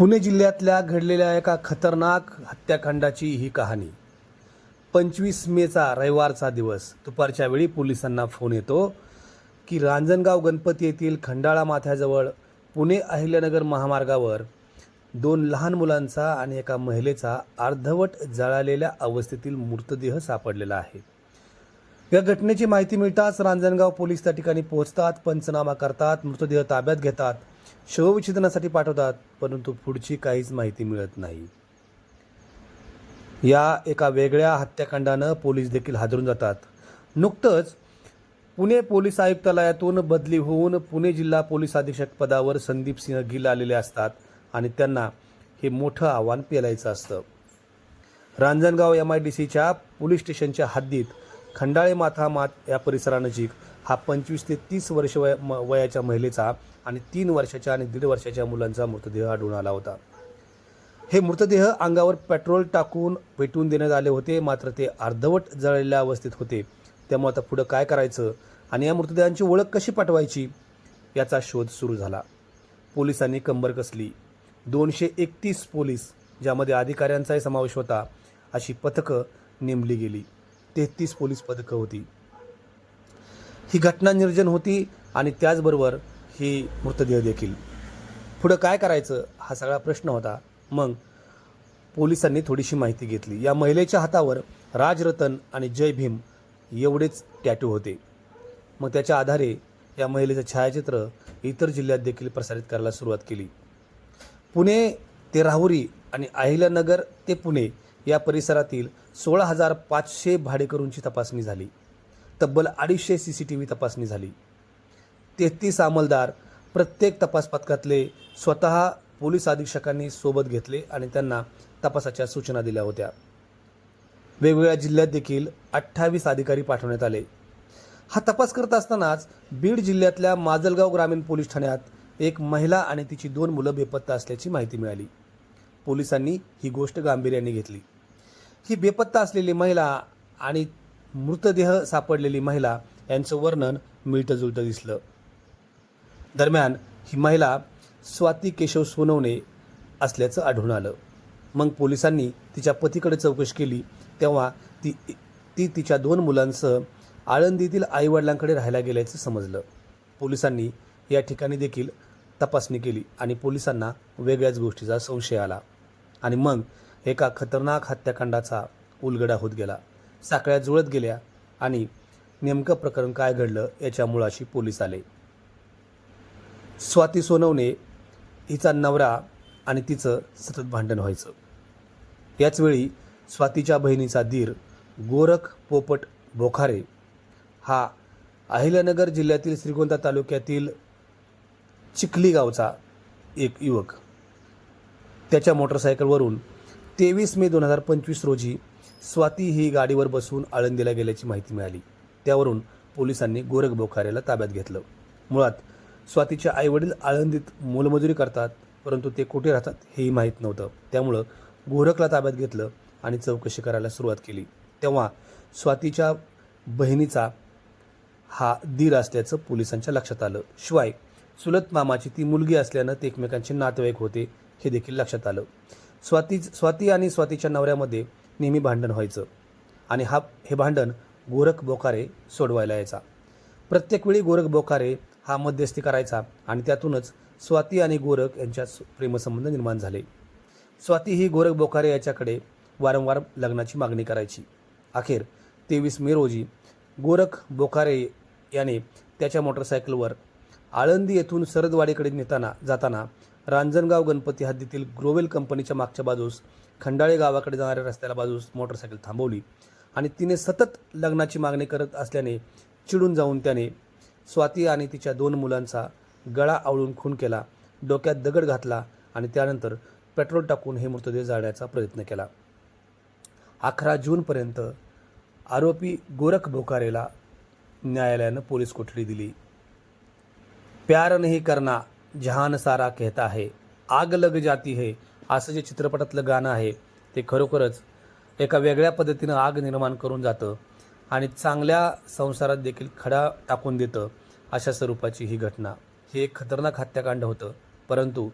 पुणे जिल्ह्यातल्या घडलेल्या एका खतरनाक हत्याकांडाची ही कहाणी. पंचवीस मेचा रविवारचा दिवस. दुपारच्या वेळी पोलिसांना फोन येतो की रांजणगाव गणपती येथील खंडाळा माथ्याजवळ पुणे अहिल्यानगर महामार्गावर दोन लहान मुलांचा आणि एका महिलेचा अर्धवट जळालेल्या अवस्थेतील मृतदेह सापडलेला आहे. या घटनेची माहिती मिळताच रांजणगाव पोलीस त्या ठिकाणी पोहोचतात पंचनामा करतात मृतदेह ताब्यात घेतात शवविच्छेदनासाठी पाठवतात परंतु पुढची काहीच माहिती मिळत नाही. या एका वेगळ्या हत्याकांडानं पोलीस देखील हादरून जातात. नुकतंच पुणे पोलीस आयुक्तालयातून बदली होऊन पुणे जिल्हा पोलीस अधीक्षक पदावर संदीप सिंह गिल आलेले असतात आणि त्यांना हे मोठं आव्हान पेलायचं असतं. रांजणगाव एम आय डी सीच्या पोलीस स्टेशनच्या हद्दीत खंडाळे माथा मात या परिसरानजीक हा पंचवीस ते तीस वर्ष वय म- वयाच्या महिलेचा आणि तीन वर्षाच्या आणि दीड वर्षाच्या मुलांचा मृतदेह आढळून आला होता. हे मृतदेह अंगावर पेट्रोल टाकून पेटवून देण्यात आले होते मात्र ते अर्धवट जळलेल्या अवस्थेत होते. त्यामुळे आता पुढं काय करायचं आणि या मृतदेहांची ओळख कशी पाठवायची याचा शोध सुरू झाला. पोलिसांनी कंबर कसली. दोनशे एकतीस पोलीस ज्यामध्ये अधिकाऱ्यांचाही समावेश होता अशी पथकं नेमली गेली. तेहतीस पोलीस पदकं होती. ही घटना निर्जन होती आणि त्याचबरोबर ही मृतदेह देखील. पुढं काय करायचं हा सगळा प्रश्न होता. मग पोलिसांनी थोडीशी माहिती घेतली. या महिलेच्या हातावर राजरतन आणि जय भीम एवढेच टॅटू होते. मग त्याच्या आधारे या महिलेचं छायाचित्र इतर जिल्ह्यात देखील प्रसारित करायला सुरुवात केली. पुणे ते राहुरी आणि अहिल्यानगर ते पुणे या परिसरातील सोळा हजार पाचशे भाडेकरूंची तपासणी झाली. तब्बल अडीचशे सी सी टी व्ही तपासणी झाली. तेहतीस अंमलदार प्रत्येक तपास पथकातले स्वतः पोलीस अधीक्षकांनी सोबत घेतले आणि त्यांना तपासाच्या सूचना दिल्या होत्या. वेगवेगळ्या जिल्ह्यात देखील अठ्ठावीस अधिकारी पाठवण्यात आले. हा तपास करत असतानाच बीड जिल्ह्यातल्या माजलगाव ग्रामीण पोलीस ठाण्यात एक महिला आणि तिची दोन मुलं बेपत्ता असल्याची माहिती मिळाली. पोलिसांनी ही गोष्ट गांभीर्याने घेतली. ही बेपत्ता असलेली महिला आणि मृतदेह सापडलेली महिला यांचं वर्णन मिळतं जुळतं दिसलं. दरम्यान ही महिला स्वाती केशव सोनवणे असल्याचं आढळून आलं. मग पोलिसांनी तिच्या पतीकडे चौकशी केली तेव्हा ती ती तिच्या दोन मुलांसह आळंदीतील आईवडिलांकडे राहायला गेल्याचं समजलं. पोलिसांनी या ठिकाणी देखील तपासणी केली आणि पोलिसांना वेगळ्याच गोष्टीचा संशय आला. आणि मग एका खतरनाक हत्याकांडाचा उलगडा होत गेला. साखळ्या जुळत गेल्या आणि नेमकं प्रकरण काय घडलं याच्या मुळाशी पोलीस आले. स्वाती सोनवणे हिचा नवरा आणि तिचं सतत भांडण व्हायचं. याचवेळी स्वातीच्या बहिणीचा धीर गोरख पोपट बोखारे हा अहिल्यानगर जिल्ह्यातील श्रीगोंदा तालुक्यातील चिखली गावचा एक युवक. त्याच्या मोटरसायकलवरून तेवीस मे दोन हजार पंचवीस रोजी स्वाती ही गाडीवर बसून आळंदीला गेल्याची माहिती मिळाली. त्यावरून पोलिसांनी गोरख बोखारेला ताब्यात घेतलं. मुळात स्वातीचे आईवडील आळंदीत मोलमजुरी करतात परंतु ते कुठे राहतात हेही माहीत नव्हतं. त्यामुळं गोरखला ताब्यात घेतलं आणि चौकशी करायला सुरुवात केली. तेव्हा स्वातीच्या बहिणीचा हा दीर असल्याचं पोलिसांच्या लक्षात आलं. शिवाय चुलत मामाची ती मुलगी असल्यानं ते एकमेकांचे नातेवाईक होते हे देखील लक्षात आलं. स्वाती स्वाती आणि स्वातीच्या नवऱ्यामध्ये नेहमी भांडण व्हायचं आणि हा हे भांडण गोरख बोकारे सोडवायला यायचा. प्रत्येक वेळी गोरख बोकारे हा मध्यस्थी करायचा आणि त्यातूनच स्वाती आणि गोरख यांच्यात प्रेमसंबंध निर्माण झाले. स्वाती ही गोरख बोकारे याच्याकडे वारंवार लग्नाची मागणी करायची. अखेर तेवीस मे रोजी गोरख बोकारे याने त्याच्या मोटरसायकलवर आळंदी येथून सरदवाडीकडे नेताना जाताना रांजणगाव गणपती हद्दीतील ग्रोवेल कंपनीच्या मागच्या बाजूस खंडाळे गावाकडे जाणाऱ्या रस्त्याला बाजूस मोटरसायकल थांबवली आणि तिने सतत लग्नाची मागणी करत असल्याने चिडून जाऊन त्याने स्वाती आणि तिच्या दोन मुलांचा गळा आवळून खून केला डोक्यात दगड घातला आणि त्यानंतर पेट्रोल टाकून हे मृतदेह जाळण्याचा प्रयत्न केला. अकरा जूनपर्यंत आरोपी गोरख बोकारेला न्यायालयानं पोलीस कोठडी दिली. प्यार नहीं करना जहान सारा कहता है आग लग जाती है असं जे चित्रपटातलं गाणं आहे ते खरोखरच एका वेगळ्या पद्धतीनं आग निर्माण करून जातं आणि चांगल्या संसारात देखील खडा टाकून देतं अशा स्वरूपाची ही घटना. हे एक खतरनाक हत्याकांड होतं परंतु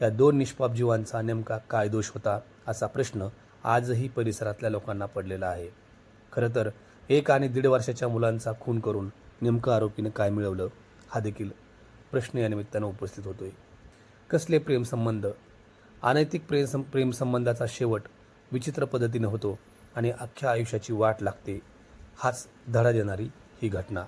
या दोन निष्पाप जीवांचा नेमका काय दोष होता असा प्रश्न आजही परिसरातल्या लोकांना पडलेला आहे. खरं तर एक आणि दीड वर्षाच्या मुलांचा खून करून नेमकं आरोपीनं काय मिळवलं हा देखील प्रश्न या निमित्तानं उपस्थित होतोय. कसले प्रेमसंबंध अनैतिक प्रेम प्रेमसंबंधाचा शेवट विचित्र पद्धतीनं होतो आणि अख्ख्या आयुष्याची वाट लागते. हाच धडा देणारी ही घटना.